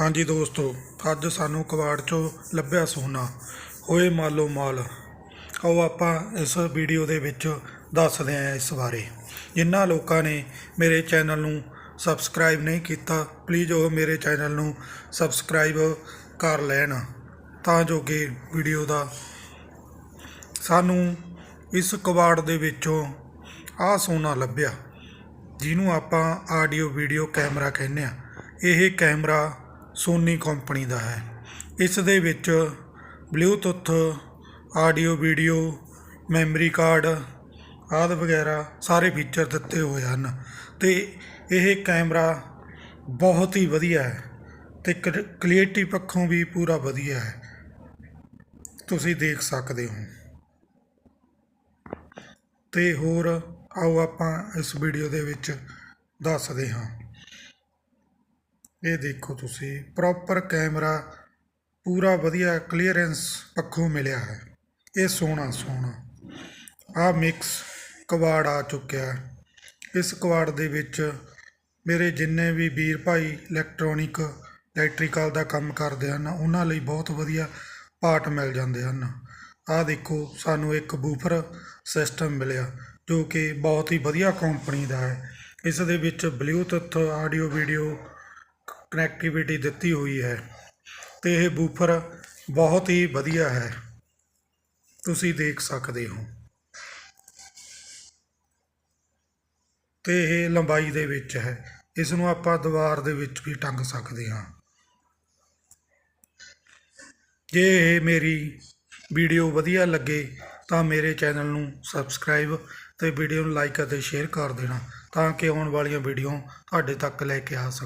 ਹਾਂਜੀ ਦੋਸਤੋ, ਅੱਜ ਸਾਨੂੰ ਕਬਾੜ ਚੋਂ ਲੱਭਿਆ ਸੋਨਾ। ਹੋਏ ਮਾਲੋ ਮਾਲ। ਆਓ ਆਪਾਂ ਇਸ ਵੀਡੀਓ ਦੇ ਵਿੱਚ ਦੱਸਦੇ ਹਾਂ ਇਸ ਬਾਰੇ। ਜਿਨ੍ਹਾਂ ਲੋਕਾਂ ਨੇ ਮੇਰੇ ਚੈਨਲ ਨੂੰ ਸਬਸਕ੍ਰਾਈਬ ਨਹੀਂ ਕੀਤਾ ਪਲੀਜ਼ ਉਹ ਮੇਰੇ ਚੈਨਲ ਨੂੰ ਸਬਸਕ੍ਰਾਈਬ ਕਰ ਲੈਣ, ਤਾਂ ਜੋ ਕਿ ਵੀਡੀਓ ਦਾ ਸਾਨੂੰ ਇਸ ਕਬਾੜ ਦੇ ਵਿੱਚੋਂ ਆਹ ਸੋਨਾ ਲੱਭਿਆ, ਜਿਹਨੂੰ ਆਪਾਂ ਆਡੀਓ ਵੀਡੀਓ ਕੈਮਰਾ ਕਹਿੰਦੇ ਆ ਇਹ ਕੈਮਰਾ ਸੋਨੀ ਕੰਪਨੀ ਦਾ ਹੈ। ਇਸ ਦੇ ਵਿੱਚ Bluetooth audio video memory card ਆਦਿ ਵਗੈਰਾ ਸਾਰੇ ਫੀਚਰ ਦਿੱਤੇ ਹੋਏ ਹਨ। ਤੇ ਇਹ ਕੈਮਰਾ ਬਹੁਤ ਹੀ ਵਧੀਆ ਹੈ ਤੇ ਕਲੀਅਰਟੀ ਪੱਖੋਂ ਵੀ ਪੂਰਾ ਵਧੀਆ ਹੈ। ਤੁਸੀਂ ਦੇਖ ਸਕਦੇ ਹੋ। ਤੇ ਹੋਰ ਆਓ ਆਪਾਂ ਇਸ ਵੀਡੀਓ ਦੇ ਵਿੱਚ ਦੱਸਦੇ ਹਾਂ। ਇਹ ਦੇਖੋ ਤੁਸੀਂ ਪ੍ਰੋਪਰ ਕੈਮਰਾ ਪੂਰਾ ਵਧੀਆ ਕਲੀਅਰੈਂਸ ਪੱਖੋਂ ਮਿਲਿਆ ਹੈ। ਇਹ ਸੋਹਣਾ ਸੋਹਣਾ। ਆ ਮਿਕਸ ਕਵਾੜ ਆ ਚੁੱਕਿਆ ਇਸ ਕਵਾੜ ਦੇ ਵਿੱਚ ਮੇਰੇ ਜਿੰਨੇ ਵੀ ਵੀਰ ਭਾਈ ਇਲੈਕਟ੍ਰੋਨਿਕ ਇਲੈਕਟ੍ਰੀਕਲ ਦਾ ਕੰਮ ਕਰਦੇ ਹਨ, ਉਹਨਾਂ ਲਈ ਬਹੁਤ ਵਧੀਆ ਪਾਰਟ ਮਿਲ ਜਾਂਦੇ ਹਨ। ਆਹ ਦੇਖੋ, ਸਾਨੂੰ ਇੱਕ ਬੂਫਰ ਸਿਸਟਮ ਮਿਲਿਆ, ਜੋ ਕਿ ਬਹੁਤ ਹੀ ਵਧੀਆ ਕੰਪਨੀ ਦਾ ਹੈ। ਇਸ ਦੇ ਵਿੱਚ ਬਲੂਟੁੱਥ ਆਡੀਓ ਵੀਡੀਓ ਕਨੈਕਟੀਵਿਟੀ ਦਿੱਤੀ ਹੋਈ ਹੈ ਤੇ ਇਹ ਬੂਫਰ ਬਹੁਤ ਹੀ ਵਧੀਆ ਹੈ। ਤੁਸੀਂ ਦੇਖ ਸਕਦੇ ਹੋ। ਤੇ ਇਹ ਲੰਬਾਈ ਦੇ ਵਿੱਚ ਹੈ। ਇਸ ਨੂੰ ਆਪਾਂ ਦੀਵਾਰ ਦੇ ਵਿੱਚ ਵੀ ਟੰਗ ਸਕਦੇ ਹਾਂ। ਜੇ ਇਹ ਮੇਰੀ ਵੀਡੀਓ ਵਧੀਆ ਲੱਗੇ ਤਾਂ ਮੇਰੇ ਚੈਨਲ ਨੂੰ ਸਬਸਕ੍ਰਾਈਬ ਤੇ ਵੀਡੀਓ ਨੂੰ ਲਾਈਕ ਅਤੇ ਸ਼ੇਅਰ ਕਰ ਦੇਣਾ ਤਾਂ ਕਿ ਆਉਣ ਵਾਲੀਆਂ ਵੀਡੀਓ ਤੁਹਾਡੇ ਤੱਕ ਲੈ ਕੇ ਆ ਸਕਣ।